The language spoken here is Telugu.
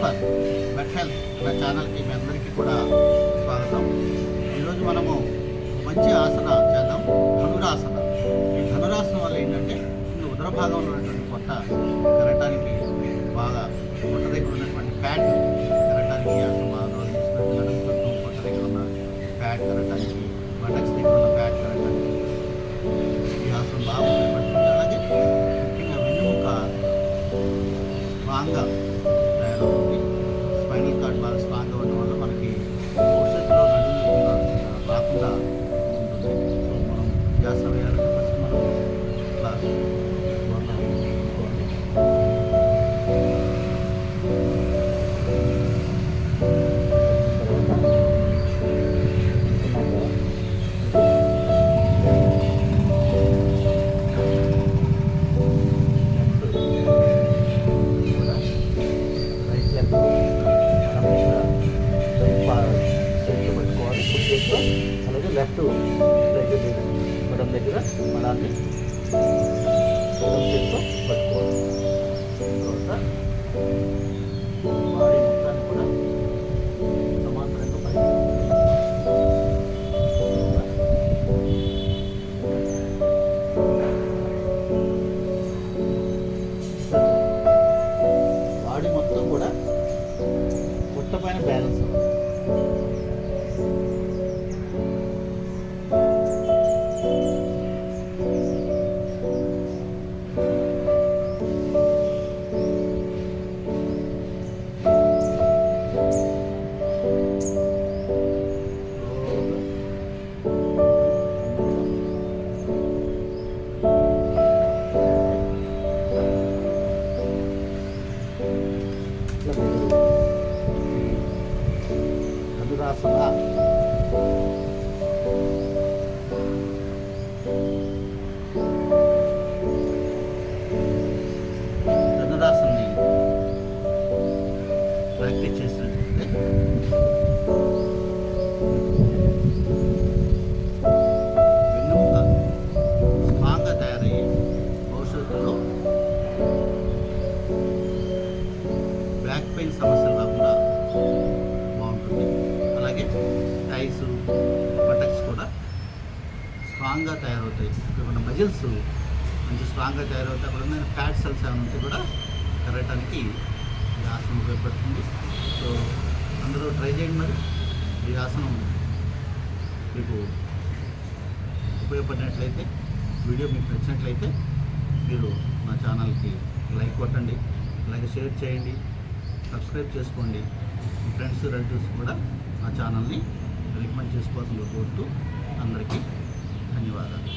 ఫర్ బెట్ హెల్త్ నా ఛానల్కి మీ అందరికీ కూడా స్వాగతం. ఈరోజు మనము మంచి ఆసన చేద్దాం. ధనురాసన. ఈ ధనురాసనం వల్ల ఏంటంటే ఉదర భాగంలో ఉన్నటువంటి పొట్ట లెఫ్ట్ లెగ్ మనం దగ్గర మనాన్ని పట్టుకోవాలి తర్వాత బాడీ మొత్తాన్ని కూడా సమాంతరంగా బాడీ మొత్తం కూడా పైన బ్యాలెన్స్ అవ్వాలి. ధనురాసన ధనురాసన్ని ప్రాక్టీస్ అలాగే టైస్ బటక్స్ కూడా స్ట్రాంగ్గా తయారవుతాయి. ఇక్కడ మన మజిల్స్ మంచి స్ట్రాంగ్గా తయారవుతాయి అక్కడ ఉన్న ఫ్యాట్ సెల్స్ ఏమైనా ఉంటే కూడా కరగటానికి ఈ ఆసనం ఉపయోగపడుతుంది. సో అందరూ ట్రై చేయండి మరి. ఈ ఆసనం మీకు ఉపయోగపడినట్లయితే వీడియో మీకు నచ్చినట్లయితే మీరు మా ఛానల్కి లైక్ కొట్టండి. అలాగే షేర్ చేయండి. సబ్స్క్రైబ్ చేసుకోండి. ఫ్రెండ్స్ రిలేటివ్స్ కూడా ఆ ఛానల్ని రికమెండ్ చేసుకోవాల్సిన కోరుతూ అందరికీ ధన్యవాదాలు.